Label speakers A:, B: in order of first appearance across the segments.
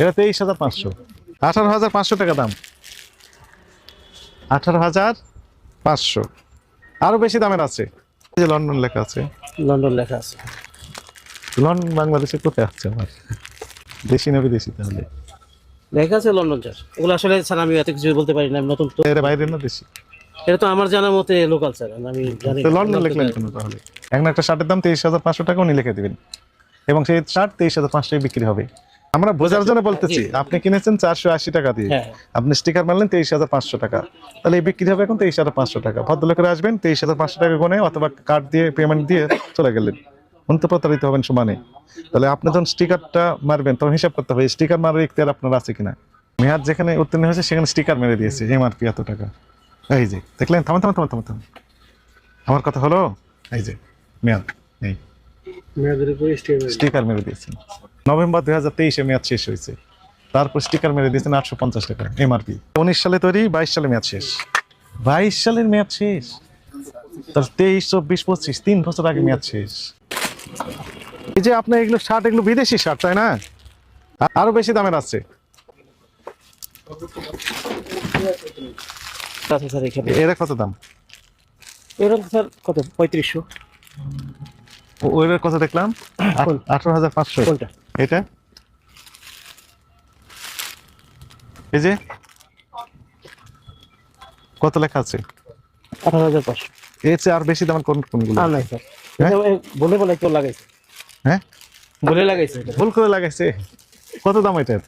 A: এটা তেইশ হাজার পাঁচশো। আঠারো হাজার পাঁচশো টাকা দাম। আঠারো হাজার পাঁচশো। আরও বেশি দামের আছে। যে লন্ডন লেখা আছে।
B: লন্ডন লেখা আছে।
A: লন্ডন বাংলাদেশে কোথায় আছে আমার? দেশি না বিদেশি তাহলে?
B: লেখা আছে লন্ডন স্যার। এগুলো আসলে স্যার আমি এত কিছু বলতে পারি না আমি নতুন তো।
A: এর বাইরে না দেশি?
B: এটা তো আমার জানা মতে লোকাল স্যার আমি জানি
A: লন্ডন লিখলেন কেন তাহলে? এখন একটা শার্টের দাম তেইশ হাজার পাঁচশো টাকা উনি লিখে দিবেন। এবং সেই শার্ট তেইশ হাজার পাঁচশো বিক্রি হবে। আমরা বোঝার জন্য বলতেছি আপনি কিনেছেন চারশো আশি টাকা দিয়ে।
B: হ্যাঁ।
A: আপনি স্টিকার মারলেন তেইশ হাজার পাঁচশো টাকা। তাহলে এই বিক্রি হবে এখন তেইশ হাজার পাঁচশো টাকা। ভদ্রলোকেরা আসবেন তেইশ হাজার পাঁচশো টাকা গুনে অথবা কার্ড দিয়ে পেমেন্ট দিয়ে চলে গেলেন। উনি তো প্রতারিত হবেন সমানে। তাহলে আপনি যখন স্টিকারটা মারবেন তখন হিসাব করতে হবে স্টিকার মারার ইখতিয়ার আপনার আছে কিনা? মেয়াদ যেখানে উত্তীর্ণ হয়েছে সেখানে স্টিকার মেরে দিয়েছে এমআরপি এত টাকা। এই যে দেখলেন? থামান থামান থামান থামান থামান আমার কথা হলো? এই যে মেয়াদ
B: উপরে
A: স্টিকার মেরে দিয়েছেন। নভেম্বর দুই হাজার তেইশে মেয়াদ শেষ হয়েছে। তারপর স্টিকার মেরে দিয়েছেন আটশো পঞ্চাশ টাকা এমআরপি উনিশ সালে তৈরি বাইশ সালে মেয়াদ শেষ। বাইশ সালের মেয়াদ শেষ? তার তেইশ চব্বিশ পঁচিশ তিন বছর আগে মেয়াদ শেষ। এই যে আপনার এগুলো শার্ট এগুলো বিদেশি শার্ট তাই না? আরও বেশি দামের আছে। এর কত দাম।
B: এরকম স্যার কত? পঁয়ত্রিশশো।
A: ওইটার কত দেখলাম? আঠারো হাজার পাঁচশো। এটা? এই যে? কত লেখা আছে?
B: আঠারো হাজার পাঁচশো।
A: এর চেয়ে আর বেশি দাম কোন কোনগুলো?
B: আর নাই স্যার।
A: হ্যাঁ?
B: এটা বলে বলে কেউ লাগাইছে।
A: হ্যাঁ?
B: বলে লাগাইছে
A: ভুল করে লাগাইছে? কত দাম এটার?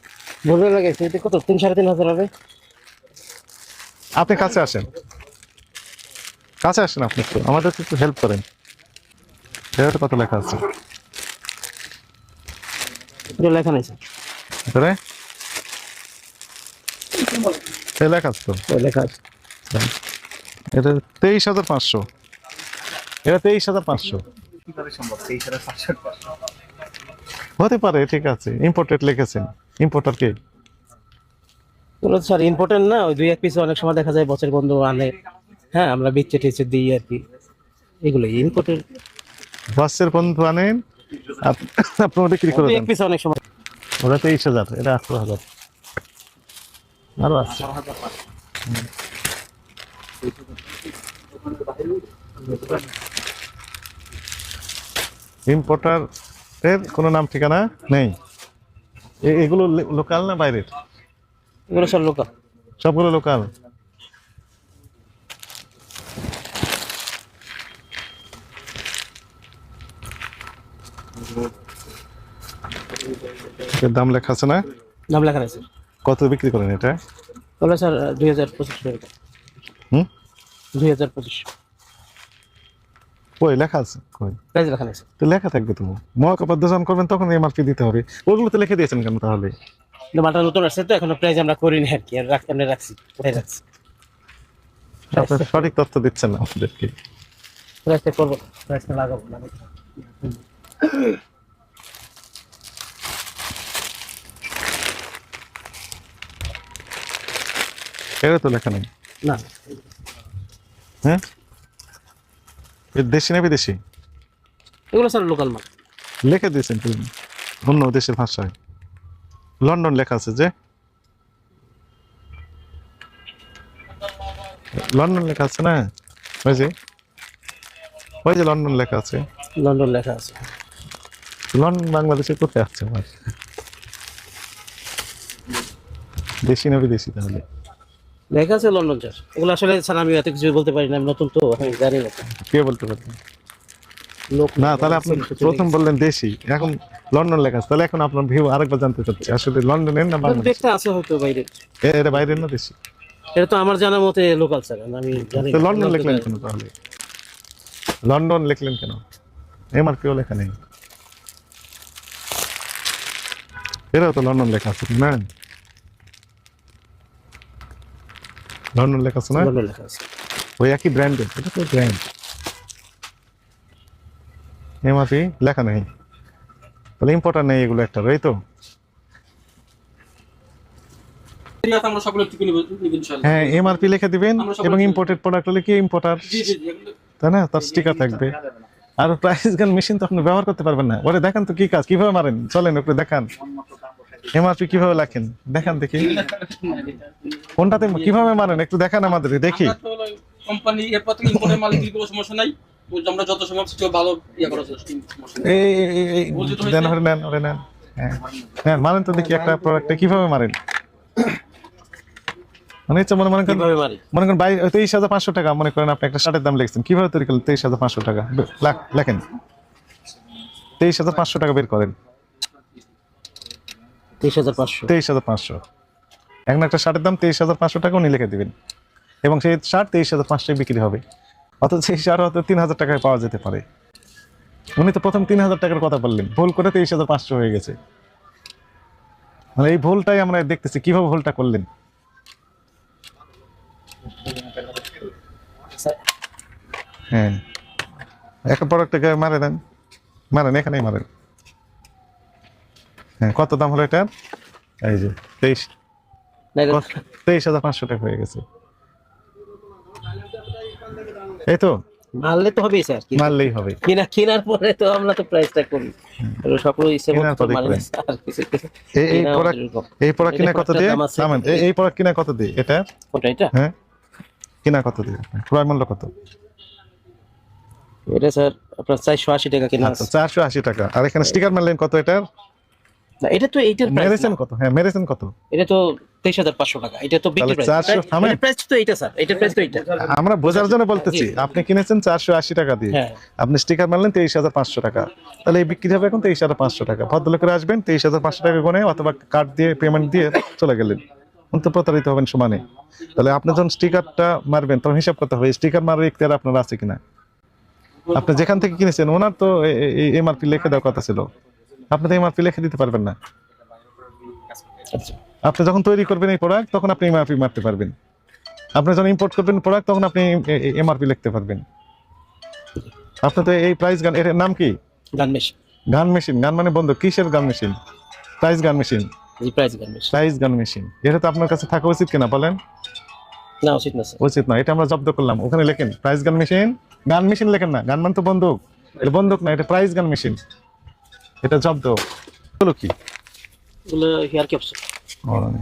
B: বলে লাগাইছে এটা কত? তিন সাড়ে তিন হাজার হবে?
A: আপনি কাছে আসেন। কাছে আসেন আপনি একটু। আমাদের একটু হেল্প করেন। এটা কত লেখা আছে?
B: লেখা নাই স্যার।
A: ধরে লেখা আছে তো?
B: লেখা আছে।
A: এটা তেইশ হাজার পাঁচশো। এটা তেইশ হাজার পাঁচশো। হতে পারে ঠিক আছে। ইম্পোর্টেড লিখেছেন। ইম্পোর্টার কে?
B: স্যার ইম্পর্টেন্ট না? ওই দুই এক পিস অনেক সময় দেখা যায় বছর বন্ধু আনে। হ্যাঁ আমরা বিচ্ছে টিচ্ছে দিই আর কি। এগুলো ইম্পর্টেন্ট
A: বাসের বন্ধু আনেন? আপনি ওটা বিক্রি করে দেন।
B: অনেক সময়
A: ওটা তেইশ হাজার এটা আঠারো হাজার। আরও আছে। ইম্পোর্টার এর কোনো নাম ঠিকানা নেই? এগুলো লোকাল না বাইরের?
B: এগুলো স্যার লোকাল
A: সবগুলো লোকাল দাম লেখা আছে না?
B: নাম লেখা আছে।
A: কত বিক্রি করেন এটা?
B: ওগুলো স্যার দুই হাজার পঁচিশ টাকা।
A: হুম?
B: দুই হাজার পঁচিশ।
A: কই লেখা আছে? কই?
B: প্রাইস লেখা
A: তো থাকবে তো মহাকাপাদ্য যখন করবেন তখন এমআরপি দিতে হবে। ওগুলো তো লিখে দিয়েছেন কেন তাহলে?
B: কিন্তু মালটা নতুন আসছে তো এখনও প্রাইস আমরা করিনি আর কি আর রাখতে আমরা রাখছি কোথায় রাখছি?
A: আপনি সঠিক তথ্য দিচ্ছেন না আমাদেরকে।
B: প্রাইসটা করব প্রাইসটা লাগাবো লাগাবো।
A: এটা তো লেখা নেই।
B: না।
A: হ্যাঁ? দেশি না বিদেশি?
B: এগুলো স্যার লোকাল মাল।
A: লিখে দিয়েছেন অন্য দেশের ভাষায়। লন্ডন লেখা আছে যে। লন্ডন লেখা আছে না? ওই যে। ওই যে লন্ডন লেখা আছে।
B: লন্ডন লেখা আছে।
A: লন্ডন বাংলাদেশে কোথায় আছে আমার? দেশি না বিদেশি তাহলে?
B: লেখা আছে লন্ডন স্যার এগুলো আসলে স্যার আমি এত কিছু বলতে পারি না আমি নতুন তো আমি জানি না।
A: কে বলতে পারবেন
B: লোক
A: না তাহলে আপনি প্রথম বললেন দেশি। এখন লন্ডন লেখা আছে তাহলে এখন আপনার ভিউ আরেকবার জানতে চাচ্ছি। আসলে লন্ডনের না বাংলাদেশ
B: একটা আছে হয়তো বাইরে।
A: এটা বাইরের না দেশি?
B: এটা তো আমার জানা মতে লোকাল স্যার আমি জানি
A: লন্ডন লিখলেন কেন তাহলে? লন্ডন লিখলেন কেন? এমআরপিও লেখা নেই। এটাও তো লন্ডন লেখা আছে না? লন্ডন লেখা আছে না?
B: লন্ডন লেখা আছে।
A: ওই একই ব্র্যান্ডের এটা তো ব্র্যান্ড এমআরপি লেখা নেই। তাহলে ইম্পোর্টার নেই এগুলো একটা এই তো হ্যাঁ এমআরপি লিখে দিবেন এবং। ইম্পোর্টেড প্রোডাক্ট হলে কি ইম্পোর্টার
C: জি জি জি এগুলো-
A: তাই না? তার স্টিকার থাকবে। আর প্রাইস গান মেশিন তো আপনি ব্যবহার করতে পারবেন না। ওরে দেখেন তো কি কাজ কীভাবে মারেন? চলেন ওকে দেখান। এমআরপি কীভাবে লেখেন দেখান দেখি। কোনটাতে কীভাবে মারেন? একটু দেখান আমাদের দেখি।
C: কোম্পানি এরপর থেকে ইম্পোর্টের মাল বিক্রি কোনো সমস্যা নাই। আমরা যত ভালো ইয়ে
A: এই
C: হয়েছে।
A: ওরে নেন ওরে নেন। হ্যাঁ হ্যাঁ মারেন তো দেখি একটা প্রোডাক্টে কীভাবে মারেন। মানে হচ্ছে মনে মনে করেন মনে করেন বাই তেইশ হাজার পাঁচশো টাকা মনে করেন আপনি একটা শার্টের দাম লিখছেন। কীভাবে তৈরি করলেন তেইশ হাজার পাঁচশো টাকা? লেখেন। তেইশ হাজার পাঁচশো টাকা বের করেন।
B: তেইশ হাজার পাঁচশো।
A: তেইশ হাজার পাঁচশো। এখন একটা শার্টের দাম তেইশ হাজার পাঁচশো টাকা উনি লিখে দিবেন। এবং সেই শার্ট তেইশ হাজার পাঁচশোয় বিক্রি হবে। অথচ সেই শার্ট হয়তো তিন হাজার টাকায় পাওয়া যেতে পারে। উনি তো প্রথম তিন হাজার টাকার কথা বললেন। ভুল করে তেইশ হাজার পাঁচশো হয়ে গেছে। মানে এই ভুলটাই আমরা দেখতেছি। কীভাবে ভুলটা করলেন? হ্যাঁ। একটা প্রোডাক্টটাকে মারে দেন। মারেন এখানেই মারেন। হ্যাঁ কত দাম হলো এটার? এই যে তেইশ? তেইশ হাজার পাঁচশো টাকা হয়ে গেছে। এই তো?
B: মারলে তো হবেই স্যার
A: মারলেই হবে।
B: কিনা কেনার পরে তো আমরা তো প্রাইসটা করি। সব ইচ্ছে
A: কেনার
B: মতো তো
A: পরে
B: মারি না
A: করেন।
B: স্যার, কিছু- কিছু-
A: এই প্রোডাক্ট এই প্রোডাক্ট কিনা কত দিয়ে? এই- এই প্রোডাক্ট কিনা কত দিয়ে? এটা?
B: কোনটা এটা?
A: হ্যাঁ? কিনা কত দিয়ে? ক্রয় মূল্য কত?
B: এটা স্যার আপনার চারশো আশি টাকা কেনা
A: আচ্ছা চারশো আশি টাকা। আর এখানে স্টিকার মারলেন কত এটার?
B: না এটা তো এইটার
A: মেরেছেন কত? হ্যাঁ মেরেছেন কত?
B: এটা তো তেইশ হাজার পাঁচশো টাকা এটা তো বিক্রি
A: তাহলে 400 থামেন।
B: প্রাইস তো এইটা স্যার এটার প্রাইস তো এইটা।
A: আমরা বোঝার জন্য বলতেছি আপনি কিনেছেন চারশো আশি টাকা দিয়ে।
B: হ্যাঁ।
A: আপনি স্টিকার মারলেন তেইশ হাজার পাঁচশো টাকা। তাহলে এই বিক্রি হবে এখন তেইশ হাজার পাঁচশো টাকা। ভদ্রলোকের আসবেন তেইশ হাজার পাঁচশো টাকা গুনে অথবা কার্ড দিয়ে পেমেন্ট দিয়ে চলে গেলেন। তো প্রতারিত হবেন সমানে। তাহলে আপনি যখন স্টিকারটা মারবেন তখন হিসাব করতে হবে স্টিকার মারার ইখতিয়ার আপনার আছে কিনা। আপনি যেখান থেকে কিনেছেন ওনার তো এমআরপি লিখে দেওয়ার কথা ছিল। আপনি তো এমআরপি লিখে দিতে পারবেন না। আপনি যখন তৈরি করবেন এই প্রোডাক্ট তখন আপনি এমআরপি মারতে পারবেন। আপনি যখন ইম্পোর্ট করবেন প্রোডাক্ট তখন আপনি এমআরপি লিখতে পারবেন। আপনি তো এই প্রাইস গান এর নাম কি?
B: গান মেশিন।
A: গান মেশিন গান মানে বন্ধ কিসের gun machine? Price gun machine.
B: জি price gun machine.
A: Price gun machine. এটা তো আপনার কাছে থাকা উচিত কিনা বলেন?
B: না উচিত না
A: উচিত না এটা আমরা জব্দ করলাম। ওখানে লেখেন price gun machine gun machine লেখেন না গান মানে তো বন্দুক। এটা বন্দুক না এটা প্রাইস গান মেশিন এটা জব্দ। হলো কি?
B: এগুলো হেয়ার ক্যাপসুল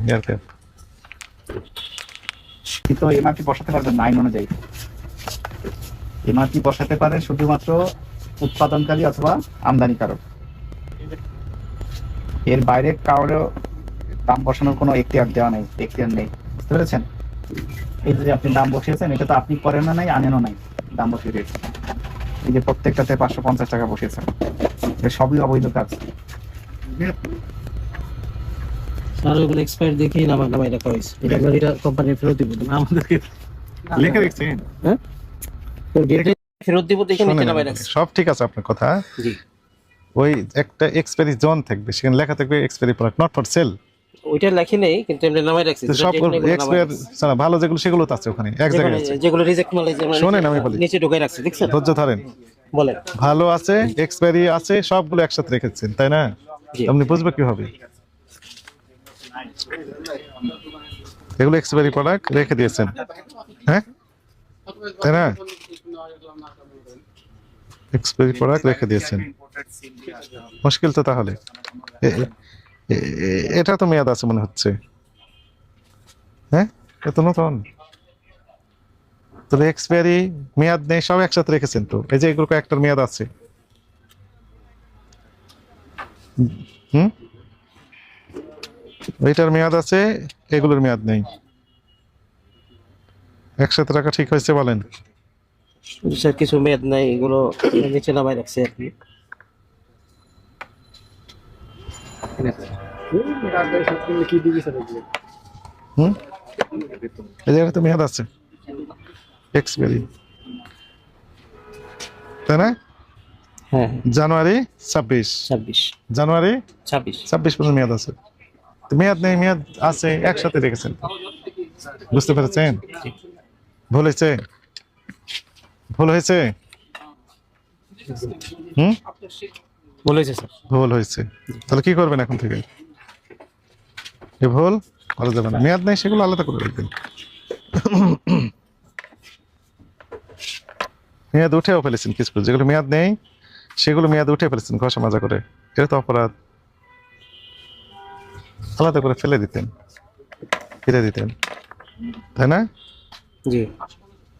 A: হেয়ার ক্যাপ
D: কিন্তু এমআরপি বসাতে পারবেন না আইন অনুযায়ী। এমআরপি বসাতে পারে শুধুমাত্র উৎপাদনকারী অথবা আমদানিকারক। এর বাইরে কারোর দাম বসানোর কোনো এখতিয়ার দেওয়া নেই এখতিয়ার নেই। বুঝতে পেরেছেন? এই যে আপনি দাম বসিয়েছেন এটা তো আপনি করেন না নাই আনেনও নাই। দাম বসিয়ে দিয়েছেন এই যে প্রত্যেকটাতে পাঁচশো পঞ্চাশ টাকা বসিয়েছেন এটা সবই অবৈধ কাজ।
B: স্যার ওগুলো এক্সপায়ার দেখেই নামা নামাই রাখা হয়েছে এটা একবার কোম্পানির ফেরত দিব। আমাদেরকে
A: লিখে
B: হ্যাঁ? ফেরত দিব দেখে নিচে নামাই রাখছি।
A: সব ঠিক আছে আপনার কথা।
B: জি।
A: ওই একটা এক্সপায়ারি জোন থাকবে সেখানে লেখা থাকবে expiry product not for sale
B: ওইটা লেখি নেই কিন্তু এমনি নামাই রাখছি।
A: সব এক্সপায়ার। ভালো যেগুলো সেগুলো তো আছে ওখানে এক জায়গায় আছে।
B: যেগুলো- রিজেক্ট মাল আমরা
A: আমি বলি।
B: নিচে ঢুকাই রাখছি দেখছেন?
A: ধৈর্য ধরেন।
B: বলেন।
A: ভালো আছে এক্সপায়ারি আছে সবগুলো একসাথে রেখেছেন তাই না? আপনি বুঝবে কীভাবে এগুলো এক্সপায়ারি প্রোডাক্ট রেখে দিয়েছেন। হ্যাঁ? তাই না? এক্সপায়ারি প্রোডাক্ট রেখে দিয়েছেন। মুশকিল তো তাহলে। এটা তো মেয়াদ আছে মনে হচ্ছে। হ্যাঁ? এত নতুন। তবে এক্সপায়ারি মেয়াদ নেই, সব একসাথে রেখেছেন তো। এই যে এগুলো একটার মেয়াদ আছে। হুম? এইটার মেয়াদ আছে, এগুলোর মেয়াদ নেই। একসাথে রাখা ঠিক হয়েছে বলেন।
B: কিছু মেয়াদ নাই, এগুলো নিচে নামাই রাখছি আর কি।
A: হুম? এই জায়গাটা তো মেয়াদ আছে। এক্সপায়ারি তাই না?
B: হ্যাঁ
A: জানুয়ারি ছাব্বিশ।
B: ছাব্বিশ।
A: জানুয়ারি
B: ছাব্বিশ।
A: ছাব্বিশ পর্যন্ত মেয়াদ আছে। তো মেয়াদ নেই মেয়াদ আছে একসাথে রেখেছেন। বুঝতে পেরেছেন? ভুল হয়েছে? ভুল হয়েছে? হুম?
B: বলেছে স্যার।
A: ভুল হয়েছে। তাহলে কি করবেন এখন থেকে? এ ভুল করা যাবে না মেয়াদ নেই সেগুলো আলাদা করে রাখবেন। মেয়াদ উঠেও ফেলেছেন কিছু। যেগুলো মেয়াদ নেই সেগুলো মেয়াদ উঠে ফেলেছেন ঘষা মাজা করে। এটা তো অপরাধ। আলাদা করে ফেলে দিতেন ফিরে দিতেন। তাই না?
B: জি।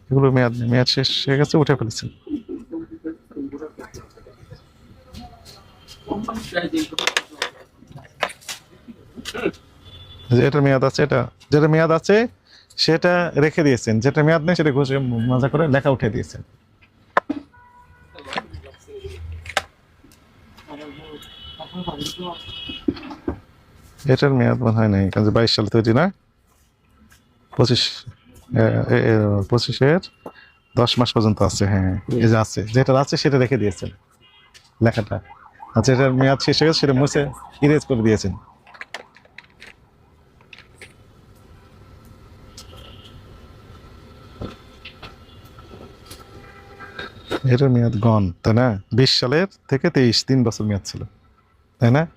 A: এগুলো মেয়াদ নেই। মেয়াদ শেষ হয়ে গেছে উঠে ফেলেছেন। যে এটার মেয়াদ আছে, এটা যেটা মেয়াদ আছে, সেটা রেখে দিয়েছেন। যেটা মেয়াদ নেই, সেটা ঘষে মজা করে লেখা উঠে দিয়েছেন। এটার মেয়াদ মনে হয় নাই, কারণ বাইশ সালে তৈরি না। পঁচিশ পঁচিশের দশ মাস পর্যন্ত আছে হ্যাঁ এই যে আছে। যেটা আছে, সেটা রেখে দিয়েছেন লেখাটা। আর যেটার মেয়াদ শেষ হয়ে গেছে, সেটা মুছে ইরেজ করে দিয়েছেন। এটার মেয়াদ গন তাই না? বিশ সালের থেকে তেইশ তিন বছর মেয়াদ ছিল তাই না?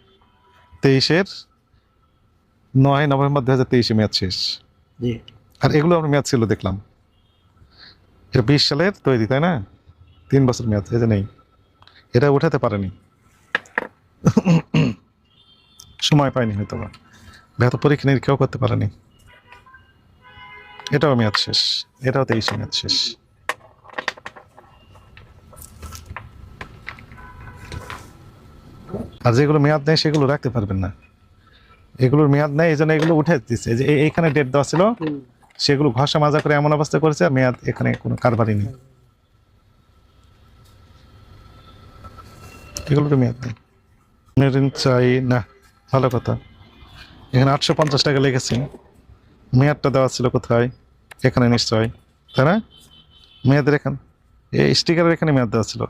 A: তেইশের নয় নভেম্বর দু হাজার তেইশে মেয়াদ শেষ। আর এগুলো আমার মেয়াদ ছিল দেখলাম। এটা বিশ সালের তৈরি তাই না? তিন বছর মেয়াদ যে নেই। এটা উঠাতে পারেনি। সময় পায়নি হয়তো বা এত পরীক্ষা নিরীক্ষাও করতে পারেনি। এটাও মেয়াদ শেষ এটাও তেইশে মেয়াদ শেষ। আর যেগুলো মেয়াদ নেই, সেগুলো রাখতে পারবেন না। এগুলোর মেয়াদ নেই, এই জন্য এগুলো উঠে দিচ্ছে যে এইখানে ডেট দেওয়া ছিল, সেগুলো ঘষা মাজা করে এমন অবস্থা করেছে, আর মেয়াদ এখানে কোনো কারবারই নেই। এগুলোর মেয়াদ নেই। মেরিন চাই, না, ভালো কথা। এখানে আটশো পঞ্চাশ টাকা লেগেছে। মেয়াদটা দেওয়া ছিল কোথায়? এখানে নিশ্চয় তাই না? মেয়াদের এখানে এই স্টিকারের এখানে মেয়াদ দেওয়া ছিল।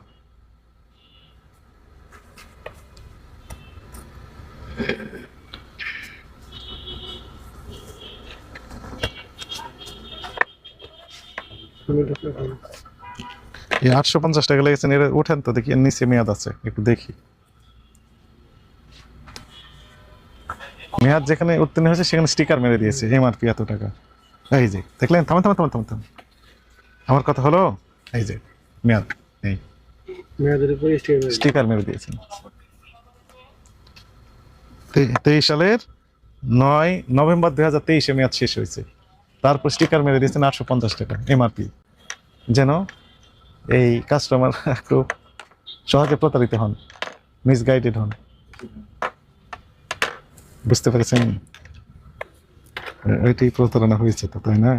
A: এই আটশো পঞ্চাশ টাকা লেগেছেন এটা উঠেন তো দেখি এর নিচে মেয়াদ আছে একটু দেখি। মেয়াদ যেখানে উত্তীর্ণ হয়েছে সেখানে স্টিকার মেরে দিয়েছে এমআরপি এত টাকা। এই যে দেখলেন? থামান থামান থামান থামান থামান। আমার কথা হলো এই যে মেয়াদ এই।
B: মেয়াদের উপরে
A: স্টিকার মেরে দিয়েছেন। তেইশ সালের নয় নভেম্বর দুই হাজার তেইশে মেয়াদ শেষ হয়েছে। তারপর স্টিকার মেরে দিয়েছেন আটশো পঞ্চাশ টাকা এমআরপি যেন এই কাস্টমার খুব সহজে প্রতারিত হন মিসগাইডেড হন। বুঝতে পেরেছেন? এটি প্রতারণা হয়েছে তো তাই না?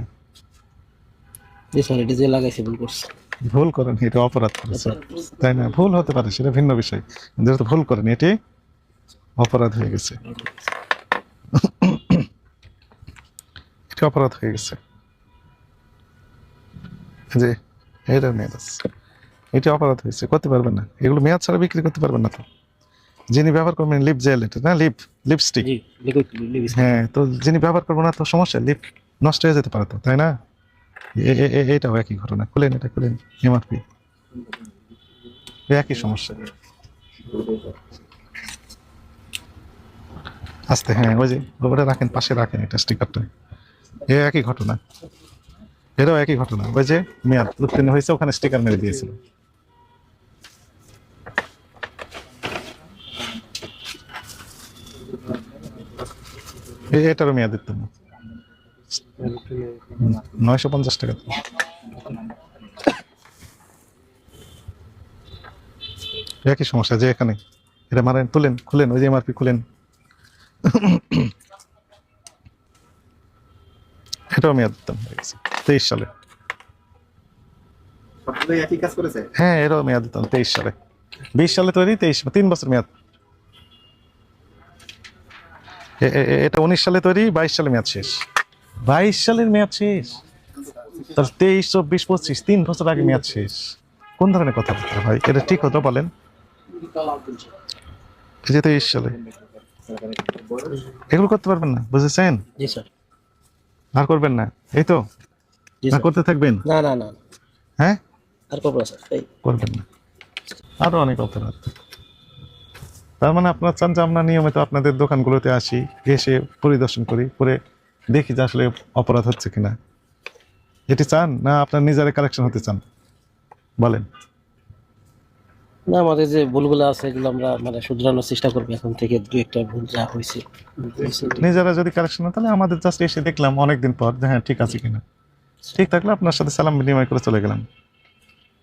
B: যে লাগাইছে ভুল করছে।
A: ভুল করেন এটা অপরাধ করেছে তাই না? ভুল হতে পারে সেটা ভিন্ন বিষয়। যেহেতু ভুল করেন এটি অপরাধ হয়ে গেছে। এটি অপরাধ হয়ে গেছে। যে এইটার মেয়াদ আছে। এটি অপরাধ হয়েছে করতে পারবেন না। এগুলো মেয়াদ ছাড়া বিক্রি করতে পারবেন না তো। যিনি ব্যবহার করবেন লিপ জেল এটা না লিপ লিপস্টিক হ্যাঁ তো যিনি ব্যবহার করব না তো সমস্যা লিপ নষ্ট হয়ে যেতে পারে তো তাই না? এটাও একই ঘটনা। খুলেন এটা খুলেন এমআরপি একই সমস্যা। আস্তে হ্যাঁ ওই যে ওটা রাখেন, পাশে রাখেন এটা স্টিকারটা এ একই ঘটনা। এটাও একই ঘটনা। ওই যে মেয়াদ উত্তীর্ণ হয়েছে, ওখানে স্টিকার মেরে দিয়েছিল। এটারও মেয়াদ উত্তীর্ণ। নয়শো পঞ্চাশ টাকা। একই সমস্যা, যে এখানে, এটা মারেন, তুলেন, খুলেন, ওই যে এমআরপি খুলেন। এটাও মেয়াদ দিতাম হয়ে গেছে। তেইশ সালে। হ্যাঁ এটাও মেয়াদ দিতাম তেইশ সালে। বিশ সালে তৈরি তেইশ তিন বছর মেয়াদ। এটা উনিশ সালে তৈরি বাইশ সালে মেয়াদ শেষ। বাইশ সালের মেয়াদ শেষ? তাহলে তেইশ চব্বিশ পঁচিশ তিন বছর আগে মেয়াদ শেষ। কোন ধরনের কথাবার্তা ভাই এটা ঠিক হতো বলেন? তেইশ সালে। এগুলো করতে পারবেন না বুঝেছেন?
B: জি স্যার।
A: আর করবেন না এই তো? না করতে থাকবেন?
B: না না না।
A: হ্যাঁ?
B: আর করব স্যার।
A: করবেন না। আরও অনেক অপরাধ। তার মানে আপনার চান যে আমরা নিয়মিত আপনাদের দোকানগুলোতে আসি এসে পরিদর্শন করি করে দেখি যে আসলে অপরাধ হচ্ছে কিনা। এটি চান না আপনার নিজের কালেকশন হতে চান? বলেন।
B: না আমাদের যে ভুলগুলো আছে এগুলো আমরা মানে শুধরানোর চেষ্টা করব এখন থেকে দু একটা ভুল যা হয়েছে।
A: নিজেরা যদি কারেকশন না তাহলে আমাদের জাস্ট এসে দেখলাম অনেকদিন পর যে হ্যাঁ ঠিক আছে কিনা। ঠিক থাকলে আপনার সাথে সালাম বিনিময় করে চলে গেলাম।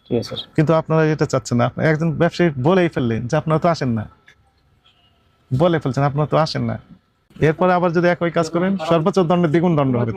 B: ঠিক আছে
A: কিন্তু আপনারা এটা চাচ্ছেন না আপনি একজন ব্যবসায়ী বলেই ফেললেন যে আপনারা তো আসেন না। বলে ফেলছেন আপনারা তো আসেন না। এরপরে আবার যদি একই কাজ করেন সর্বোচ্চ দণ্ডের দ্বিগুণ দণ্ড হবে